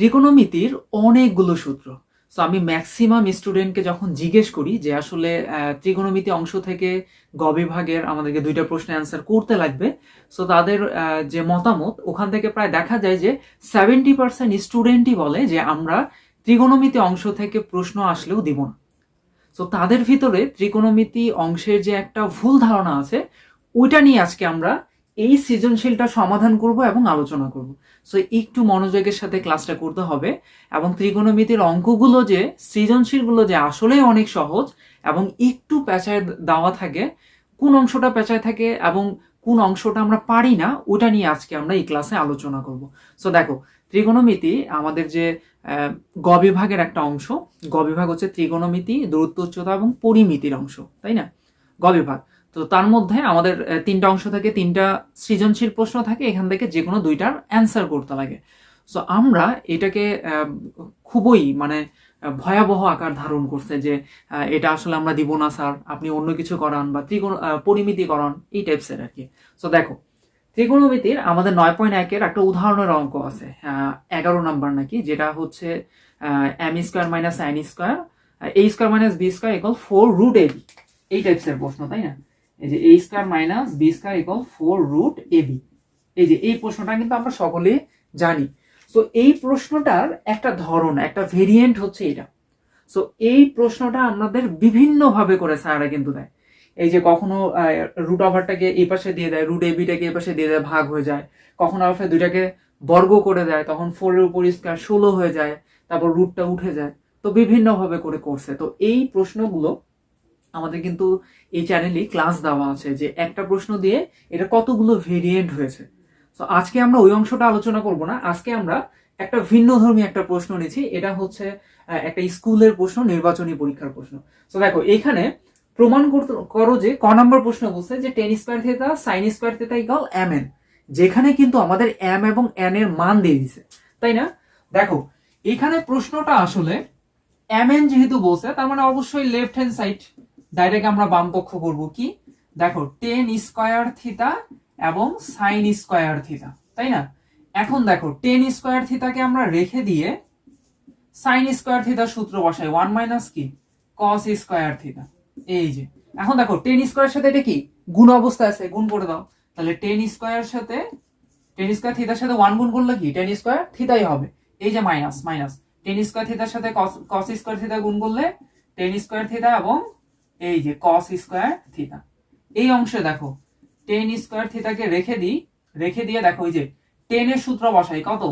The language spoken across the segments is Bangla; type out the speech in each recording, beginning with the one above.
ত্রিকোণমিতির অনেকগুলো সূত্র। সো আমি ম্যাক্সিমাম স্টুডেন্টকে যখন জিজ্ঞেস করি যে আসলে ত্রিকোণমিতি অংশ থেকে গ বিভাগের আমাদেরকে দুইটা প্রশ্নের অ্যান্সার করতে লাগবে সো তাদের যে মতামত, ওখান থেকে প্রায় দেখা যায় যে সেভেন্টি পার্সেন্ট স্টুডেন্টই বলে যে আমরা ত্রিকোণমিতি অংশ থেকে প্রশ্ন আসলেও দিব না। সো তাদের ভিতরে ত্রিকোণমিতি অংশের যে একটা ভুল ধারণা আছে, ওইটা নিয়ে আজকে আমরা এই সৃজনশীলটা সমাধান করব এবং আলোচনা করব। সো একটু মনোযোগের সাথে ক্লাসটা করতে হবে এবং ত্রিকোণমিতির অঙ্কগুলো যে, সৃজনশীলগুলো যে আসলেই অনেক সহজ এবং একটু পেঁচায় দেওয়া থাকে, কোন অংশটা পেঁচায় থাকে এবং কোন অংশটা আমরা পারি না, ওটা নিয়ে আজকে আমরা এই ক্লাসে আলোচনা করব। সো দেখো, ত্রিকোণমিতি আমাদের যে গ বিভাগের একটা অংশ। গ বিভাগ হচ্ছে ত্রিকোণমিতি, দূরত্ব উচ্চতা এবং পরিমিতির অংশ, তাই না? গ বিভাগ। তো তার মধ্যে আমাদের তিনটা অংশ থেকে, তিনটা সৃজনশীল প্রশ্ন থাকে, এখান থেকে যে কোনো দুইটার অ্যান্সার করতে লাগে। সো আমরা এটাকে খুবই মানে ভয়াবহ আকার ধারণ করছে যে এটা আসলে আমরা দিব না, স্যার। আপনি অন্য কিছু করান বা ত্রিকোণ পরিমিতি করান, এই টাইপসের আর কি সো দেখো, ত্রিকোণমিতির আমাদের নয় পয়েন্ট একের একটা উদাহরণের অঙ্ক আছে এগারো নাম্বার নাকি, যেটা হচ্ছে M square minus sine square A square minus B square equal four root A এই টাইপসের প্রশ্ন, তাই না? এই যে A square minus B square equal four root A B এই যে এই প্রশ্নটা কিন্তু আমরা সকলে জানি। সো এই প্রশ্নটার একটা ধরন, একটা ভেরিয়েন্ট হচ্ছে এটা। সো এই প্রশ্নটা আমাদের বিভিন্নভাবে করে স্যাররা কিন্তু দেয়। এই যে কখনো রুট ওভারটাকে এই পাশে দিয়ে দেয় রুট এবিটাকে এই পাশে দিয়ে দেয়, ভাগ হয়ে যায়। কখনো আবার দুইটাকে বর্গ করে দেয়, তখন ফোরের উপর স্কোয়ার ষোলো হয়ে যায়, তারপর রুটটা উঠে যায়। তো বিভিন্নভাবে করে করছে। তো এই প্রশ্নগুলো আমাদের কিন্তু এই চ্যানেলে ক্লাস দেওয়া আছে যে একটা প্রশ্ন দিয়ে এটা কতগুলো ভেরিয়েন্ট হয়েছে। তো আজকে আমরা ওই অংশটা আলোচনা করব না। আজকে আমরা একটা ভিন্ন ধর্মী একটা প্রশ্ন নিয়েছি এটা হচ্ছে একটা স্কুলের প্রশ্ন, নির্বাচনী পরীক্ষার প্রশ্ন। তো দেখো, এখানে প্রমাণ করো যে ক নম্বর প্রশ্ন বলছে যে tan square theta sine square theta equal M N যেখানে কিন্তু আমাদের এম এবং এন এর মান দিয়ে দিছে। তাই না? দেখো, এখানে প্রশ্নটা আসলে এম এন যেহেতু বলছে, তার মানে অবশ্যই লেফট হ্যান্ড সাইড ডাইরেক্ট আমরা বাম পক্ষ করব কি? দেখো টেন স্কোয়ার থিতা এবং সাইন স্কোয়ার থিতা তাই না? এখন দেখো টেন স্কোয়ার থিতাকে আমরা রেখে দিয়ে সাইন স্কোয়ার থিতার সূত্র বসাই। ওয়ান মাইনাস কি? কস স্কোয়ার থিতা এই যে, এখন দেখো টেন স্কোয়ারের সাথে এটা কি? গুণ অবস্থায় আছে, গুণ করে দাও। তাহলে টেন স্কোয়ারের সাথে টেন স্কোয়ার থিতার সাথে ওয়ান গুণ করলে কি? টেন স্কোয়ার থিতাই হবে। এই যে মাইনাস মাইনাস টেন স্কোয়ার থিতার সাথে কস স্কোয়ার থিতা গুণ করলে টেন স্কোয়ার থিতা এবং এই যে কস স্কোয়ার থিতা এই অংশে দেখো টেন স্কোয়ার থিতাকে রেখে দিই, রেখে দিয়ে দেখো ওই যে টেনের সূত্র বসাই, কত?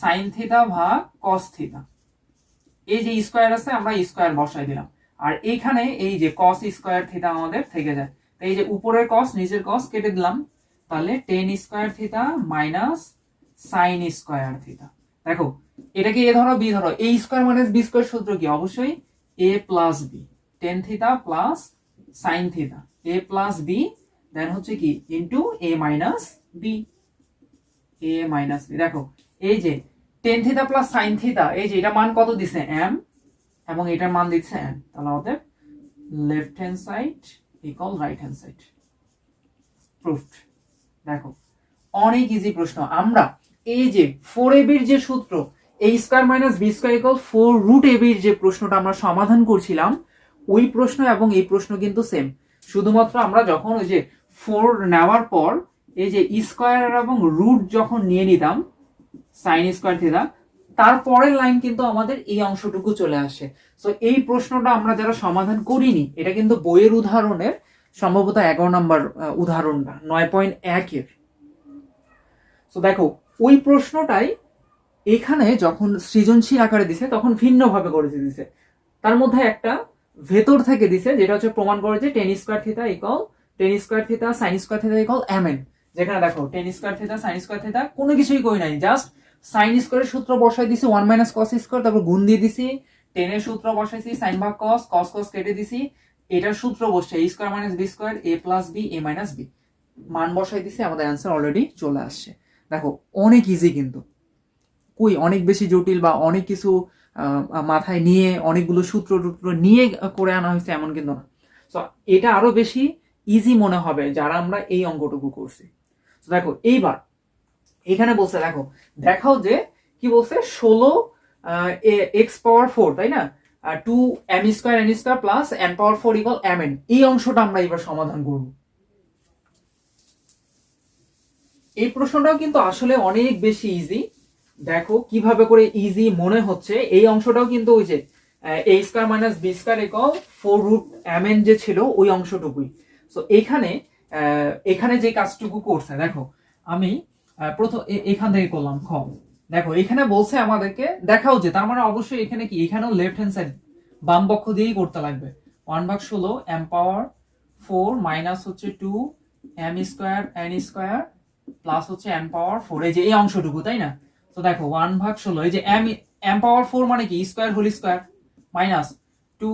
সাইন থিতা ভাগ কস থিতা এই যে স্কোয়ার আছে, আমরা স্কোয়ার বসাই দিলাম। আর এইখানে এই যে কস স্কোয়ার থিতা আমাদের থেকে যায়। তো এই যে উপরের কস নিচের কস কেটে দিলাম। তাহলে tan square theta minus sine square theta দেখো, এটাকে এ ধরো, বি ধরো। A square minus B square সূত্র কি? অবশ্যই A plus B tan theta plus sine theta A plus B then হচ্ছে কি? Into A minus B A minus B দেখো, এই যে tan theta plus sine theta এই যে এটা মান কত দিছে? এম এবং এটার মান দিচ্ছে এন তাহলে আমাদের left hand side equal right hand side proved দেখো, অনেক ইজি প্রশ্ন। আমরা এই যে ফোর এবির যে সূত্র এই square minus B square equal four root এবির যে প্রশ্নটা আমরা সমাধান করছিলাম ওই প্রশ্ন এবং এই প্রশ্ন কিন্তু সেম শুধুমাত্র আমরা যখন ওই যে ফোর নেওয়ার পর, এই যে স্কোয়ার এবং রুট যখন নিয়ে নিতাম সাইন স্কোয়ার থিটা তারপরের লাইন কিন্তু আমাদের এই অংশটুকু চলে আসে। তো এই প্রশ্নটা আমরা যারা সমাধান করিনি, এটা কিন্তু বইয়ের উদাহরণের সম্ভবত এগারো নম্বর উদাহরণটা নয় পয়েন্ট একের তো দেখো, ওই প্রশ্নটাই এখানে যখন সৃজনশীল আকারে দিছে, তখন ভিন্নভাবে করে দিছে। তার মধ্যে একটা ভেতর থেকে দিছে, যেটা হচ্ছে প্রমাণ করে যে tan square theta equal tan square theta sine square theta equal M N যেখানে দেখো tan square theta sine square theta কোনো কিছুই কই নাই জাস্ট সাইন স্কোয়ারের সূত্র বসাই দিছি ওয়ান মাইনাস কস স্কোয়ার তারপর গুণ দিয়ে দিছি টেনের সূত্র বসাইছি সাইন ভাগ কস কস কস কেটে দিছি, এটার সূত্র বসছে A square minus B square A plus B A minus B মান বসাই দিছি, আমাদের অ্যান্সার অলরেডি চলে আসছে। দেখো, অনেক ইজি কিন্তু। কই, অনেক বেশি জটিল বা অনেক কিছু মাথায় নিয়ে অনেকগুলো সূত্র টুত্র নিয়ে করে আনা হয়েছে, এমন কিন্তু না। তো এটা আরও বেশি ইজি মনে হবে যারা আমরা এই অঙ্কটুকু করছি। তো দেখো, এইবার এখানে বলছে, দেখো, দেখাও যে কি বলছে, ষোলো এক্স পাওয়ার ফোর তাই না? Two M square N square plus N power four equal M N এই অংশটা আমরা এবার সমাধান করব। এই প্রশ্নটাও কিন্তু আসলে অনেক বেশি ইজি দেখো কীভাবে করে ইজি মনে হচ্ছে, এই অংশটাও কিন্তু ওই যে A square minus B square equal four root M N যে ছিল, ওই অংশটুকুই। সো এখানে এখানে যে কাজটুকু করছে, দেখো, আমি প্রথম এখান থেকে করলাম, খ। দেখো, এখানে বলছে আমাদেরকে, দেখাও যে, তার মানে অবশ্যই এখানে কি, এখানেও লেফট হ্যান্ড সাইড বাম পক্ষ দিয়েই করতে লাগবে। ওয়ান ভাগ ষোলো এম পাওয়ার ফোর মাইনাস হচ্ছে two M square N square plus হচ্ছে এন পাওয়ার ফোর এই যে, এই অংশটুকু, তাই না? তো দেখো ওয়ান ভাগ ষোলো, এই যে এম এম পাওয়ার ফোর মানে কি? Square whole square minus two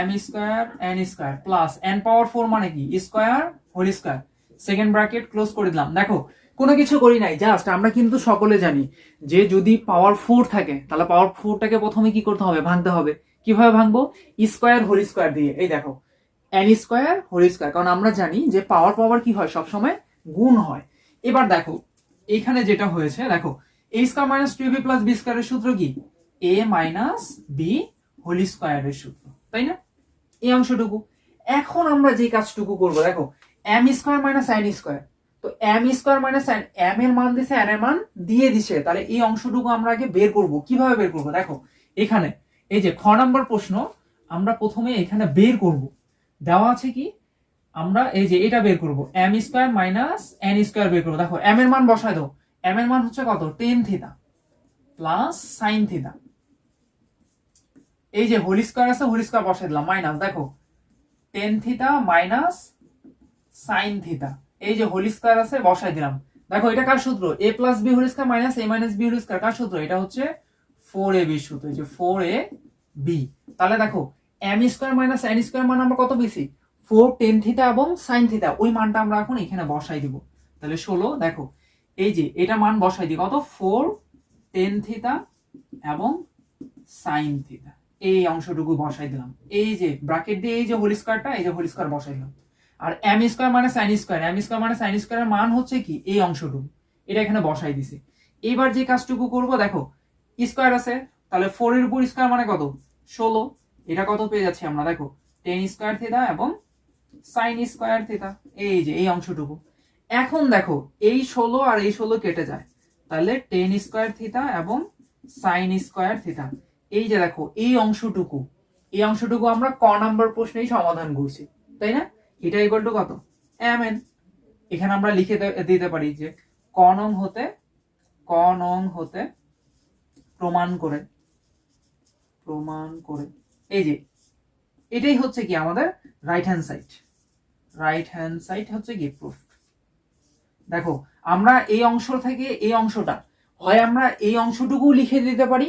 M square N square plus N power four মানে কি? Square whole square second bracket close করে দিলাম। দেখো, কোনো কিছু করি নাই জাস্ট আমরা কিন্তু সকলে জানি যে যদি পাওয়ার ফোর থাকে, তাহলে পাওয়ার ফোরটাকে প্রথমে কি করতে হবে? ভাঙতে হবে। কীভাবে ভাঙবো? স্কোয়ার হোল স্কোয়ার দিয়ে। এই দেখো এন স্কোয়ার হোল স্কোয়ার কারণ আমরা জানি যে পাওয়ার পাওয়ার কি হয়? সবসময় গুণ হয়। এবার দেখো, এখানে যেটা হয়েছে, দেখো A square minus two B plus B স্কোয়ারের সূত্র কি? এ মাইনাস বি হোল স্কোয়ারের সূত্র, তাই না? এই অংশটুকু। এখন আমরা কাজটুকু করব, দেখো এম স্কোয়ার মাইনাস স্কোয়ার তো এম স্কোয়ার মাইনাস এম এর মান দিছে মান দিয়ে দিছে। তাহলে এই অংশটুকু আমরা আগে বের করব। কীভাবে বের করব? দেখো, এখানে, এই যে খ নাম্বার প্রশ্ন, আমরা প্রথমে এখানে বের করব। দেওয়া আছে কি? আমরা এই যে এটা বের করব। M square minus N square বের করব। দেখো এম এর মান বসায় দাও। এম এর মান হচ্ছে কত? Tan theta plus sine theta এই যে হোল স্কোয়ার আছে, হোল স্কোয়ার বসাই দিলাম মাইনাস দেখো। Tan theta minus sine theta এই যে হোল স্কোয়ার আছে, বসাই দিলাম। দেখো, এটা কার সূত্র? A plus B whole square minus A minus B whole square, কার সূত্র? এটা হচ্ছে ফোর এ বি সূত্র, এই যে ফোর এ বি তাহলে দেখো M square minus N square মান আমরা কত পেয়েছি? ফোর টেন থিতা এবং সাইন থিতা ওই মানটা আমরা এখন এখানে বসাই দিব। তাহলে ষোলো, দেখো এই যে, এটা মান বসাই দিই। কত? ফোর টেন থিতা এবং সাইন থিতা এই অংশটুকু বসাই দিলাম। এই যে ব্রাকেট দিয়ে এই যে হোল স্কোয়ারটা এই যে হোল স্কোয়ার বসাই দিলাম। আর এম স্কোয়ার মানে সাইন স্কোয়ার এম স্কোয়ার মানে সাইন স্কোয়ারের মান হচ্ছে কি? এই অংশটুকু। এটা এখানে বসাই দিছি। এবার যে কাজটুকু করব, দেখো স্কোয়ার আছে। তাহলে ফোর এর উপর স্কোয়ার মানে কত? ষোলো। এটা কত পেয়ে যাচ্ছে আমরা? দেখো টেন স্কোয়ার থিতা এবং সাইন স্কোয়ার থিতা এই যে, এই অংশটুকু। এখন দেখো, এই ষোলো আর এই ষোলো কেটে যায়। তাহলে টেন স্কোয়ার থিতা এবং সাইন স্কোয়ার থিতা এই যে দেখো, এই অংশটুকু এই অংশটুকু আমরা ক নাম্বার প্রশ্নেই সমাধান করছি, তাই না? এটা ইকুয়াল টু কত? এম এন এখানে আমরা লিখে দিতে পারি যে ক নং হতে, ক নং হতে প্রমাণ করে প্রমাণ করে। এই যে, এটাই হচ্ছে কি আমাদের right hand side right hand side হচ্ছে কি প্রুফ দেখো, আমরা এই অংশ থেকে এই অংশটা, হয় আমরা এই অংশটুকু লিখে দিতে পারি,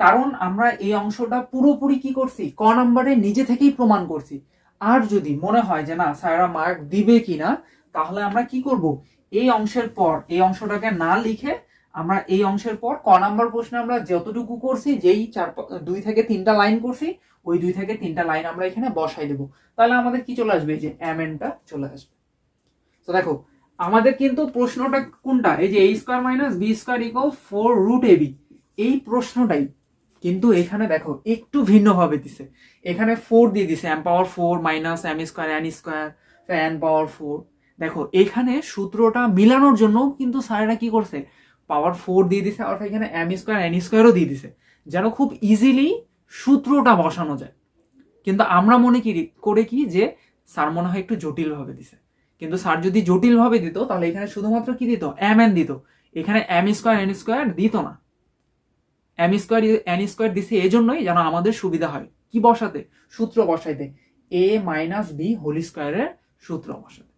কারণ আমরা এই অংশটা পুরোপুরি কি করছি? ক নাম্বারে নিজে থেকেই প্রমাণ করছি। আর যদি মনে হয় যে না, স্যাররা মার্ক দিবে কিনা, তাহলে আমরা কি করব? এই অংশের পর, এই অংশটাকে না লিখে আমরা এই অংশের পর ক নাম্বার প্রশ্নে আমরা যতটুকু করছি, যেই চার দুই থেকে তিনটা লাইন করছি, ওই দুই থেকে তিনটা লাইন আমরা এখানে বসাই দেবো। তাহলে আমাদের কি চলে আসবে? এই যে এনটা চলে আসবে। তো দেখো আমাদের কিন্তু প্রশ্নটা কোনটা? এই যে A square minus B square equal four root A B এই প্রশ্নটাই। কিন্তু এখানে দেখো, একটু ভিন্ন ভাবে দিছে। এখানে ফোর দিয়ে দিছে M power four minus M square N square N power four দেখো, এখানে সূত্রটা মিলানোর জন্য কিন্তু স্যারেরা কি করছে? পাওয়ার ফোর দিয়ে দিছে আর এখানে এম স্কোয়ার এন স্কোয়ারও দিয়ে দিছে। যেন খুব ইজিলি সূত্রটা বসানো যায়। কিন্তু আমরা মনে করি করে কি যে, স্যার মনে হয় একটু জটিলভাবে দিছে। কিন্তু স্যার যদি জটিল ভাবে দিত, তাহলে এখানে শুধুমাত্র কি দিত? এম এন দিত। এখানে এম স্কোয়ার এন স্কোয়ার দিত না। এম স্কোয়ার এন স্কোয়ার দিছে এই জন্যই যেন আমাদের সুবিধা হয়। কি বসাতে? সূত্র বসাইতে। এ মাইনাস বি হোল স্কোয়ারের সূত্র বসাতে।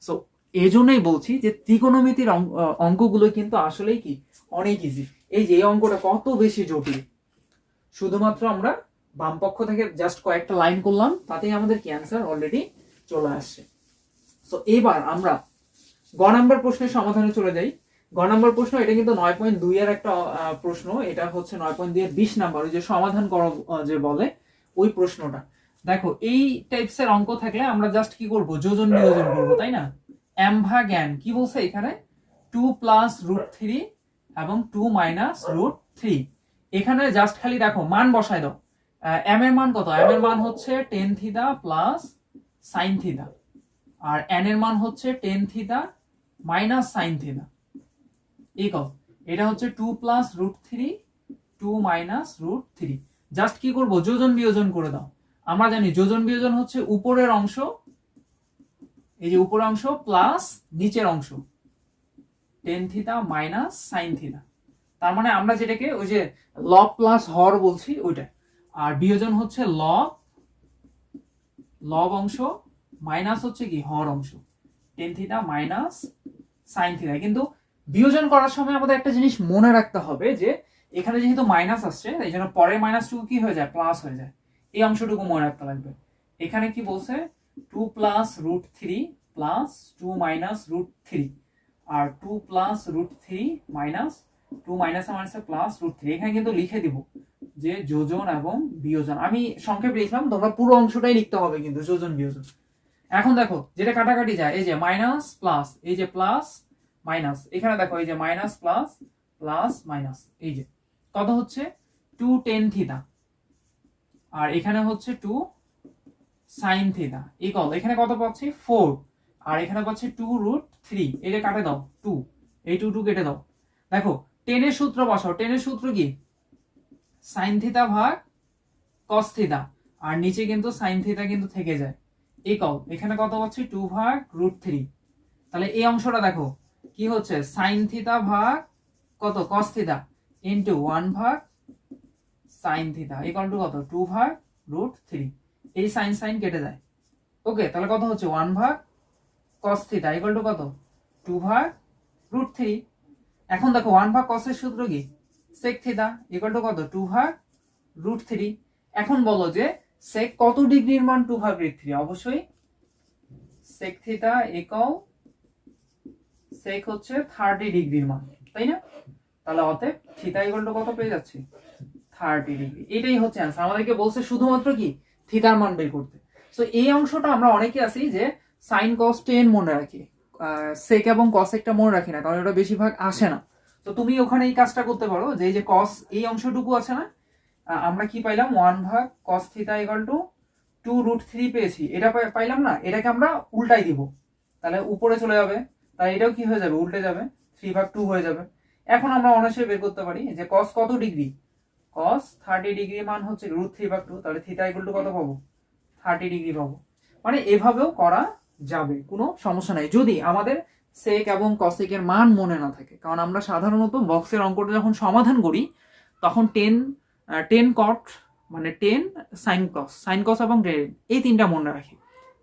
সো এই জন্যই বলছি যে ত্রিকোণমিতির অঙ্ক- অঙ্কগুলো কিন্তু আসলেই কি? অনেক ইজি এই যে এই অঙ্কটা কত বেশি জটিল? শুধুমাত্র আমরা বাম পক্ষ থেকে জাস্ট কয়েকটা লাইন করলাম, তাতেই আমাদের কি অ্যান্সার অলরেডি চলে আসছে। সো এবার আমরা গ নাম্বার প্রশ্নের সমাধানে চলে যাই। গ নাম্বার প্রশ্ন, এটা কিন্তু নয় পয়েন্ট দুই এর একটা প্রশ্ন। এটা হচ্ছে নয় পয়েন্ট দুই এর বিশ নাম্বার, ওই যে সমাধান করো যে বলে, ওই প্রশ্নটা। দেখো, এই টাইপস এর অঙ্ক থাকলে আমরা জাস্ট কি করব? যোজন বিয়োজন করব, তাই না? ভাগ এন কি বলছে এখানে? টু প্লাস রুট থ্রি এবং টু মাইনাস রুট থ্রি এখানে জাস্ট খালি দেখো, মান বসায় দাও। এম এর মান কত? এম এর মান হচ্ছে tan theta plus sine theta আর এন এর মান হচ্ছে tan theta minus sine theta এই কত এটা হচ্ছে two plus root three two minus root three just কি করব? যোজন বিয়োজন করে দাও। আমরা জানি যোজন বিয়োজন হচ্ছে উপরের অংশ, এই যে উপরের অংশ প্লাস নিচের অংশ। Tan theta minus sine theta তার মানে আমরা যেটাকে ওই যে লব প্লাস হর বলছি, ওইটা। আর বিয়োজন হচ্ছে লব লব অংশ মাইনাস হচ্ছে কি হর অংশ। Tan theta minus sine theta কিন্তু বিয়োজন করার সময় আমাদের একটা জিনিস মনে রাখতে হবে যে, এখানে যেহেতু মাইনাস আসছে এই জন্য পরের মাইনাসটুকু কি হয়ে যায়? প্লাস হয়ে যায়। এই অংশটুকু মনে রাখতে লাগবে। এখানে কি বলছে? Two plus root three plus two minus root three আর two plus root three minus two minus minus plus root three এখানে কিন্তু লিখে দিব যে যোজন এবং বিয়োজন। আমি সংক্ষেপে লিখলাম, তোমরা পুরো অংশটাই লিখতে হবে কিন্তু যোজন বিয়োজন এখন দেখো, যেটা কাটাকাটি যায়, এই যে মাইনাস প্লাস এই যে প্লাস মাইনাস এখানে দেখো, এই যে মাইনাস প্লাস প্লাস মাইনাস এই যে। কত হচ্ছে? টু টেন থিতা আর এখানে হচ্ছে টু সাইন থিতা ইকল এখানে কত পাচ্ছি? ফোর আর এখানে পাচ্ছি টু রুট থ্রি এই যে কাটে দাও টু এই টু টু কেটে দাও। দেখো টেনের সূত্র বসাও। টেনের সূত্র কি? সাইন থিতা ভাগ কস থিতা আর নিচে কিন্তু সাইন থিতা কিন্তু থেকে যায়। একল এখানে কত পাচ্ছি? টু ভাগ রুট থ্রি তাহলে এই অংশটা দেখো, কি হচ্ছে? সাইন থিতা ভাগ কত? কস থিতা ইন্টু ওয়ান ভাগ সাইন থিতা ইকাল টু কত? টু ভাগ রুট থ্রি এই সাইন সাইন কেটে যায় ওকে তাহলে কত হচ্ছে? ওয়ান ভাগ কস থিতা ইকাল টু কত? টু ভাগ রুট থ্রি এখন দেখো ওয়ান ভাগ কসের সূত্র কি? সেক থিতা ইকাল টু কত? টু ভাগ রুট থ্রি এখন বলো যে সেক কত ডিগ্রির মান টু ভাগ থ্রি অবশ্যই সেক থিতা একল সেক হচ্ছে থার্টি ডিগ্রির মান, তাই না? তাহলে অতএব থিতা ইকুয়াল টু কত পেয়ে যাচ্ছি? Thirty degree. এটাই হচ্ছে অ্যান্সার আমাদেরকে বলছে শুধুমাত্র কি? থিতার মান বের করতে। সো এই অংশটা আমরা অনেকে আছি যে সাইন কস টেন মনে রাখি। সেক এবং কস একটা মনে রাখি না, কারণ ওটা বেশিরভাগ আসে না। তো তুমি ওখানে এই কাজটা করতে পারো, যে এই যে কস এই অংশটুকু আছে না আমরা কি পাইলাম? ওয়ান ভাগ cos theta equal to two root three পেয়েছি। এটা পাইলাম না? এটাকে আমরা উল্টাই দিব। তাহলে উপরে চলে যাবে। তাহলে এটাও কি হয়ে যাবে? উল্টে যাবে। থ্রি ভাগ টু হয়ে যাবে। এখন আমরা অনায়াসে বের করতে পারি যে কস কত ডিগ্রি কস থার্টি ডিগ্রি মান হচ্ছে রুট থ্রি ভাগ টু তাহলে থিতা ইকুয়াল টু কত পাবো? থার্টি ডিগ্রি পাবো। মানে এভাবেও করা যাবে। কোনো সমস্যা নাই। যদি আমাদের সেক এবং কসেকের মান মনে না থাকে, কারণ আমরা সাধারণত বক্সের অঙ্কটা যখন সমাধান করি, তখন টেন টেন কট মানে tan sine cos sine cos এবং টেন এই তিনটা মনে রাখি।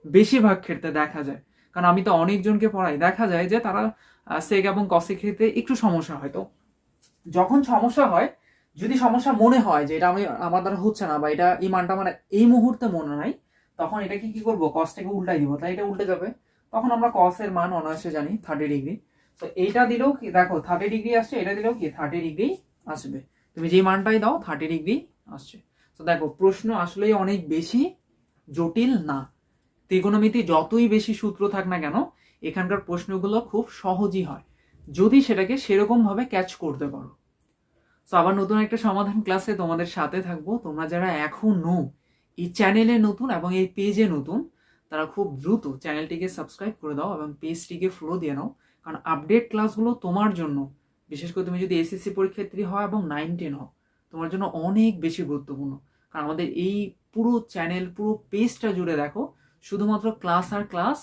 বেশিরভাগ ক্ষেত্রে দেখা যায়, কারণ আমি তো অনেকজনকে পড়াই, দেখা যায় যে তারা সেক এবং কসেক ক্ষেত্রে একটু সমস্যা হয়। তো যখন সমস্যা হয়, যদি সমস্যা মনে হয় যে এটা আমি, আমার দ্বারা হচ্ছে না বা এটা এই মানটা আমার এই মুহূর্তে মনে নাই, তখন এটাকে কি করব? কসটাকে উল্টাই দিব। তাই এটা উল্টে যাবে। তখন আমরা কসের মান অনায়াসে জানি থার্টি ডিগ্রি তো এইটা দিলেও কি, দেখো থার্টি ডিগ্রি আসছে, এটা দিলেও কি থার্টি ডিগ্রি আসবে। তুমি যে মানটাই দাও থার্টি ডিগ্রি আসছে। তো দেখো, প্রশ্ন আসলেই অনেক বেশি জটিল না। ত্রিকোণমিতি যতই বেশি সূত্র থাক না কেন, এখানকার প্রশ্নগুলো খুব সহজই হয়। যদি সেটাকে সেরকম ভাবে ক্যাচ করতে পারো। তো আবার নতুন একটা সমাধান ক্লাসে তোমাদের সাথে থাকব। তোমরা যারা এখনও এই চ্যানেলে নতুন এবং এই পেজে নতুন, তারা খুব দ্রুত চ্যানেলটিকে সাবস্ক্রাইব করে দাও এবং পেজটিকে ফলো দিয়ে নাও। কারণ আপডেট ক্লাসগুলো তোমার জন্য বিশেষ করে তুমি যদি এসএসসি পরীক্ষার্থী হও এবং নাইন টেন হও, তোমার জন্য অনেক বেশি গুরুত্বপূর্ণ। কারণ আমাদের এই পুরো চ্যানেল পুরো পেজটা জুড়ে দেখো, শুধুমাত্র ক্লাস আর ক্লাস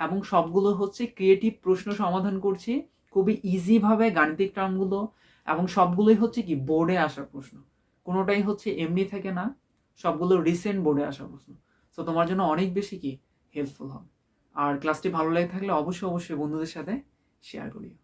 এবং সবগুলো হচ্ছে ক্রিয়েটিভ প্রশ্ন সমাধান করছি, খুবই ইজিভাবে গাণিতিক টার্মগুলো এবং সবগুলোই হচ্ছে কি বোর্ডে আসা প্রশ্ন। কোনোটাই হচ্ছে এমনি থেকে না, সবগুলো রিসেন্ট বোর্ডে আসা প্রশ্ন। সো তোমার জন্য অনেক বেশি কি হেল্পফুল হবে। আর ক্লাসটি ভালো লেগে থাকলে অবশ্যই অবশ্যই বন্ধুদের সাথে শেয়ার করিও।